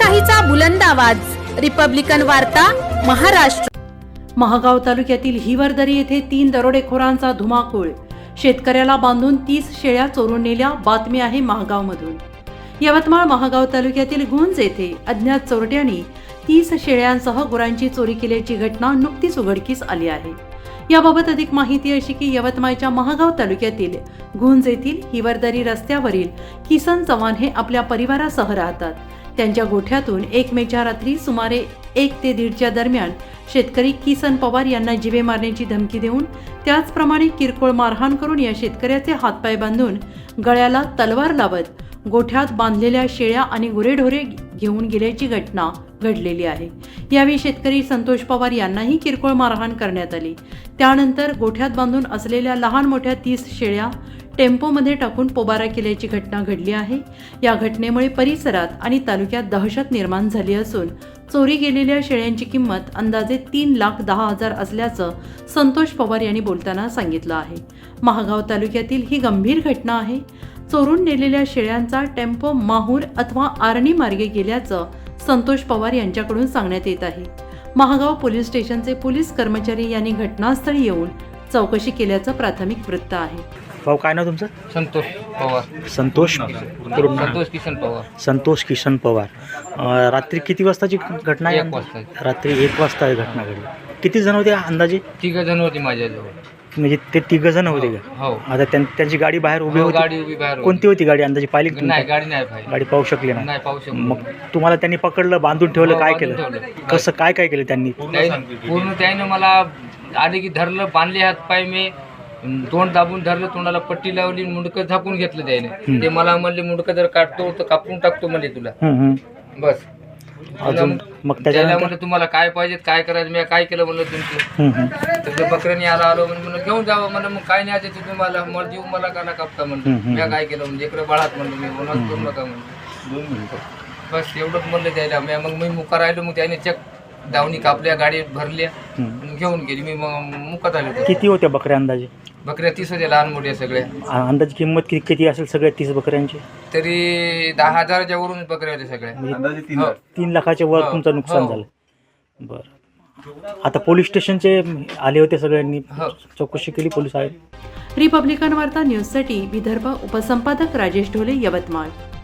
लोकशाहीचा बुलंद आवाज. रिपब्लिकन वार्ता महाराष्ट्र. महागाव तालुक्यातील हिवरदरी येथे तीन दरोडेखोरांचा धुमाकूळ. शेतकऱ्याला बांधून तीस शेळ्या चोरून नेल्या बातमी आहे महागावमधून. यवतमाळ महागाव तालुक्यातील गुंज येथे अज्ञात चोरट्यांनी तीस शेळ्यांसह गुरांची चोरी केल्याची घटना नुकतीच उघडकीस आली आहे. याबाबत अधिक माहिती अशी की यवतमाळच्या महागाव तालुक्यातील गुंज येथील हिवरदरी रस्त्यावरील किसन चव्हाण हे आपल्या परिवारासह राहतात. त्यांच्या गोठ्यातून एक मेच्या रात्री सुमारे एक ते दीडच्या दरम्यान शेतकरी किसन पवार यांना जिवे मारण्याची धमकी देऊन त्याचप्रमाणे किरकोळ मारहाण करून या शेतकऱ्याचे हातपाय बांधून गळ्याला तलवार लावत गोठ्यात बांधलेल्या शेळ्या आणि गुरेढोरे घेऊन गेल्याची घटना घडलेली आहे. यावेळी शेतकरी संतोष पवार यांनाही किरकोळ मारहाण करण्यात आली. त्यानंतर गोठ्यात बांधून असलेल्या लहान मोठ्या तीस शेळ्या टेम्पोमध्ये टाकून पोबारा केल्याची घटना घडली आहे. या घटनेमुळे परिसरात आणि तालुक्यात दहशत निर्माण झाली असून चोरी गेलेल्या शेळ्यांची किंमत अंदाजे तीन लाख दहा हजार असल्याचं संतोष पवार यांनी बोलताना सांगितलं आहे. महागाव तालुक्यातील ही गंभीर घटना आहे. चोरून नेलेल्या शेळ्यांचा टेम्पो माहूर अथवा आर्णी मार्गे गेल्याचं संतोष पवार यांच्याकडून सांगण्यात येत आहे. महागाव पोलीस स्टेशनचे पोलीस कर्मचारी यांनी घटनास्थळी येऊन चौकशी केल्याचं प्राथमिक वृत्त आहे. भाऊ काय नाव तुमचं? संतोष पवार. संतोष पूर्ण. संतोष किशन पवार. संतोष किशन पवार. अं, रात्री किती वाजताची घटना आहे? एक वाजता रात्री एक वाजता ही घटना घडली. किती जण होते अंदाजे? तिघ जण होती माझ्याजवळ. म्हणजे ते तिघ जण होते का? हो आता त्यां- त्यांची गाडी बाहेर उभी हो, होती? गाडी उभी बाहेर होती. कोणती होती. गाडी? अंदाजे पाहिली का नाही? गाडी नाही पाहिजे गाडी पाहू शकली नाही नाही पाहू शकतो मग तुम्हाला त्यांनी पकडलं बांधून ठेवलं हो, काय केलं. कसं काय काय केलं त्यांनी? पूर्ण त्याने मला आले की धरलं बांधले हात पाय मी. तोंड दाबून धरलं तोंडाला पट्टी लावली मुंडकं झाकून घेतलं त्याने. ते मला म्हणले मुंडकं जर काढतो तर कापून टाकतो म्हणले तुला. बस. अजून मग त्याला त्याच्यानंतर म्हणलं तुम्हाला काय पाहिजे काय करायचं मी काय केलं म्हणलं तुमचं. हम्म, हम्म. तर ते बकऱ्याने आला आलो म्हणजे म्हणलं घेऊन जावं. म्हणलं मग काय न्यायचं ते तुम्हाला. मला जीव मला का ना कापता म्हणलं. मी काय केलं? म्हणजे इकडे बाळात म्हणलं मी. कोणाला करू नका म्हणलं. बस एवढंच म्हणलं त्याला. मी मग मी मुका राहिलो मग त्याने चक दावणी कापल्या गाडीत भरल्या घेऊन गेली. मी मग मुकात आलो. होतो. किती होत्या बकऱ्या अंदाजे? बकऱ्या तीस होत्या लहान मोठ्या सगळ्या आ- अंदाजे किंमत किती किती असेल सगळ्या तीस बकऱ्यांची? तरी दहा हजाराच्या वरून बकऱ्या होत्या सगळ्या. म्हणजे हो. तीन लाखाच्या वर हो, तुमचं नुकसान हो. झालं. बरं. आता पोलीस स्टेशनचे आले होते सगळ्यांनी. हो. चौकशी केली पोलीस आहेत. रिपब्लिकन वार्ता न्यूजसाठी विदर्भ उपसंपादक राजेश ढोले यवतमाळ.